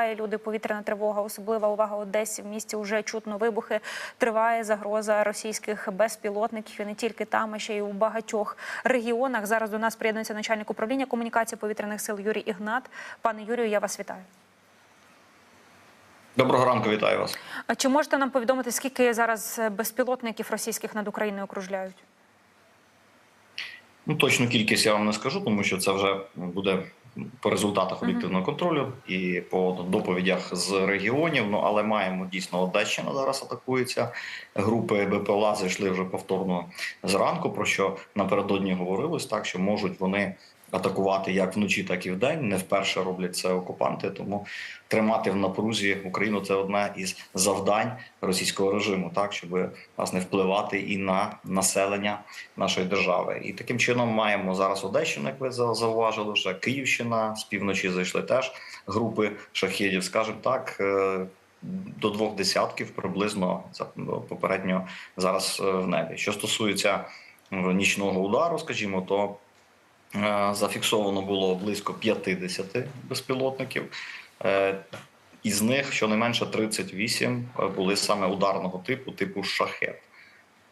Люди повітряна тривога, особлива увага Одесі. В місті вже чутно вибухи. Триває загроза російських безпілотників і не тільки там, а ще й у багатьох регіонах. Зараз до нас приєднується начальник управління комунікації повітряних сил Юрій Ігнат. Пане Юрію, я вас вітаю. Доброго ранку, вітаю вас. А Чи можете нам повідомити, скільки зараз безпілотників російських над Україною окружляють? Ну точну кількість я вам не скажу, тому що це вже буде по результатах об'єктивного контролю і по доповідях з регіонів. Ну але маємо дійсно Одещина зараз атакується. Групи БПЛА зайшли вже повторно зранку. Про що напередодні говорилось, так що можуть вони атакувати як вночі, так і вдень. Не вперше роблять це окупанти. Тому тримати в напрузі Україну це одне із завдань російського режиму, так щоб власне впливати і на населення нашої держави. І таким чином маємо зараз Одещину, як ви зауважили, вже Київщина з півночі зайшли теж групи шахідів. Скажімо так. е, До двох десятків приблизно попередньо зараз е, в небі. Що стосується нічного удару, скажімо, то Зафіксовано було близько 50 безпілотників. Е, Із них щонайменше 38 були саме ударного типу, типу шахет.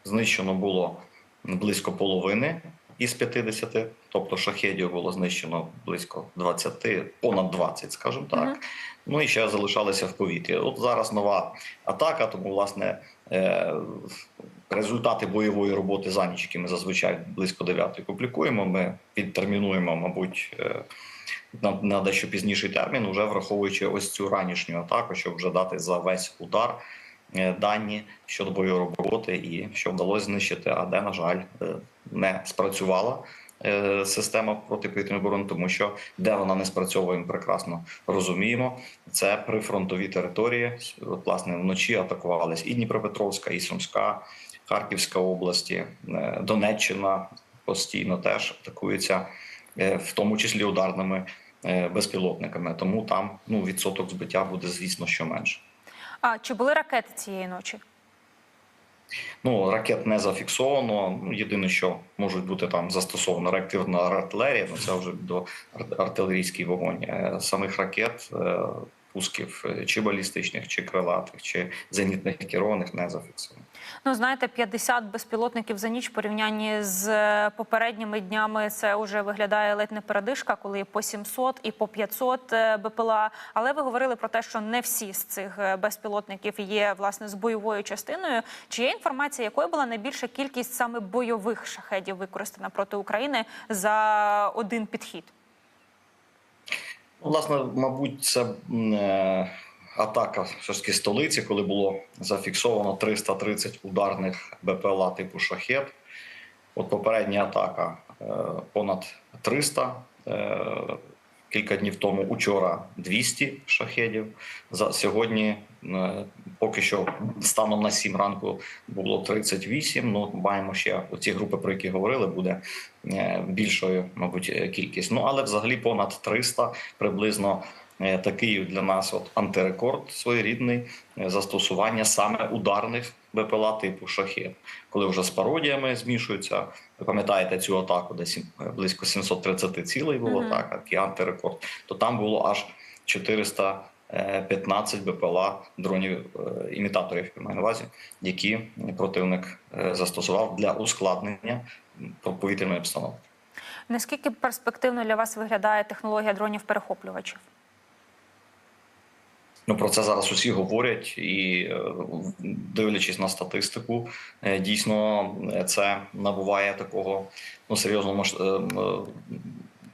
Знищено було близько половини із 50, тобто шахедів було знищено близько 20, понад 20, скажімо так. Мгм. Ну і ще залишалися в повітрі. От зараз нова атака, тому власне е, результати бойової роботи за ніч, які ми зазвичай близько 9 публікуємо. Ми підтермінуємо, мабуть, е, на, на дещо пізніший термін, вже враховуючи ось цю ранішню атаку, щоб вже дати за весь удар е, дані щодо бойової роботи і що вдалося знищити, а де, на жаль, е, не спрацювала. Система протиповітряної оборони, тому що де вона не спрацьовує, ми прекрасно розуміємо. Це прифронтові території. От, власне, вночі атакувались і Дніпропетровська, і Сумська, Харківська області, е, Донеччина постійно теж атакується, е, в тому числі ударними е, безпілотниками. Тому там ну, відсоток збиття буде, звісно, що менше. А чи були ракети цієї ночі? Ну, ракет не зафіксовано. Єдине, що можуть бути там застосована реактивна артилерія, ну це вже до ар- артилерійський вогонь. Самих ракет, пусків чи балістичних, чи крилатих, чи зенітних керованих не зафіксовано. Ну, знаєте, 50 безпілотників за ніч в порівнянні з е, попередніми днями. Це вже виглядає ледь не передишка, коли по 700 і по 500 е, БПЛА. Але ви говорили про те, що не всі з цих е, безпілотників є власне з бойовою частиною. Чи є інформація, якою була найбільша кількість саме бойових шахедів використана проти України за один підхід? Ну, Власне, мабуть, це атака все ж таки столиці, коли було зафіксовано 330 ударних БПЛА типу шахет. От попередня атака е, понад 300. е, Кілька днів тому учора 200 шахедів. За сьогодні е, поки що станом на 7 ранку було 38. Ну маємо ще ці групи, про які говорили, буде більшою, мабуть, кількість. Ну але взагалі понад 300 приблизно. Е, Такий для нас от антирекорд своєрідний е, застосування саме ударних БПЛА типу шахет, коли вже з пародіями змішуються. Ви пам'ятаєте цю атаку, де е, близько 730 цілей було Мгм. так, такий антирекорд. То там було аж 415 БПЛА дронів імітаторів, я маю на увазі, які противник застосував для ускладнення повітряної обстановки. Наскільки перспективно для вас виглядає технологія дронів перехоплювачів? Ну про це зараз усі говорять, і е, дивлячись на статистику, е, дійсно е, це набуває такого ну серйозного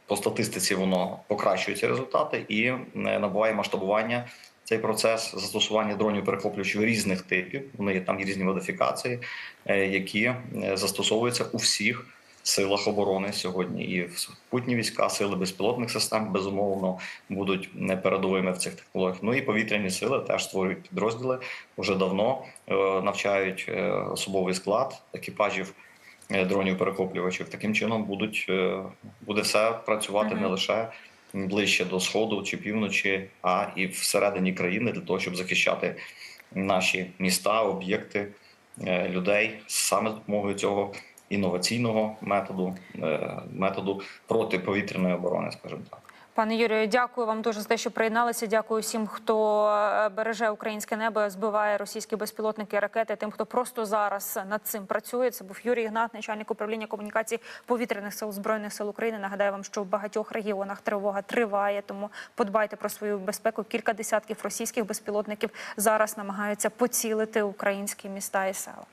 по статистиці воно покращується результати і набуває масштабування. Цей процес застосування дронів перехоплювачів різних типів. Вони є там різні модифікації, які застосовуються у всіх силах оборони сьогодні. І в супутні війська, сили безпілотних систем безумовно будуть не передовими в цих технологіях. Ну і повітряні сили теж створюють підрозділи. Вже давно е, навчають е, особовий склад екіпажів е, дронів перехоплювачів. Таким чином будуть буде все працювати Мгм. не лише ближче до сходу чи півночі, а і всередині країни для того, щоб захищати наші міста, об'єкти людей саме з допомогою цього інноваційного методу, е, методу протиповітряної оборони, скажімо так. Пане Юрію, дякую вам дуже за те, що приєдналися. Дякую всім, хто е, береже українське небо, збиває російські безпілотники ракети. Тим, хто просто зараз над цим працює. Це був Юрій Ігнат, начальник управління комунікації повітряних сил збройних сил України. Нагадаю вам, що в багатьох регіонах тривога триває. Тому подбайте про свою безпеку. Кілька десятків російських безпілотників зараз намагаються поцілити українські міста і села.